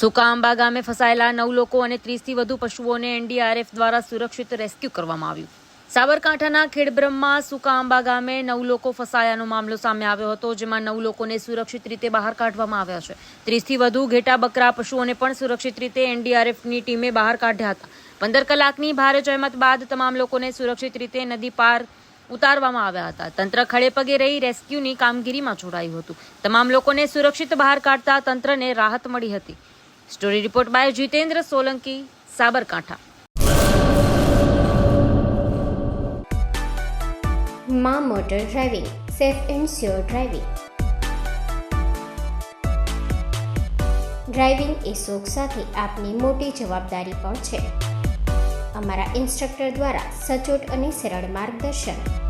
સુકા આંબા ગામે ફસાયેલા નવ લોકો અને ત્રીસથી વધુ પશુઓને એનડીઆરએફ દ્વારા સુરક્ષિત રેસ્ક્યુ કરવામાં આવ્યું. સાબરકાંઠાના ખેડબ્રહ્મા સુકાંબા ગામે નવ લોકો ફસાયાનો મામલો સામે આવ્યો હતો, જેમાં નવ લોકોને સુરક્ષિત રીતે બહાર કાઢવામાં આવ્યા છે. ત્રીસથી વધુ ઘેટા બકરા પશુઓને પણ સુરક્ષિત રીતે એનડીઆરએફની ટીમે બહાર કાઢ્યા હતા. પંદર કલાકની ભારે જહેમત બાદ તમામ લોકોને સુરક્ષિત રીતે નદી પાર ઉતારવામાં આવ્યા હતા. તંત્ર ખડે પગે રહી રેસ્ક્યુની કામગીરીમાં જોડાયું હતું. તમામ લોકોને સુરક્ષિત બહાર કાઢતા તંત્રને રાહત મળી હતી. Story report by Jitendra Solanki, Sabarkantha. માં motor driving, safe and sure driving. Driving એ શોખ સાથે આપની મોટી જવાબદારી પણ છે. અમારા ઇન્સ્ટ્રક્ટર દ્વારા સચોટ અને સરળ માર્ગદર્શન.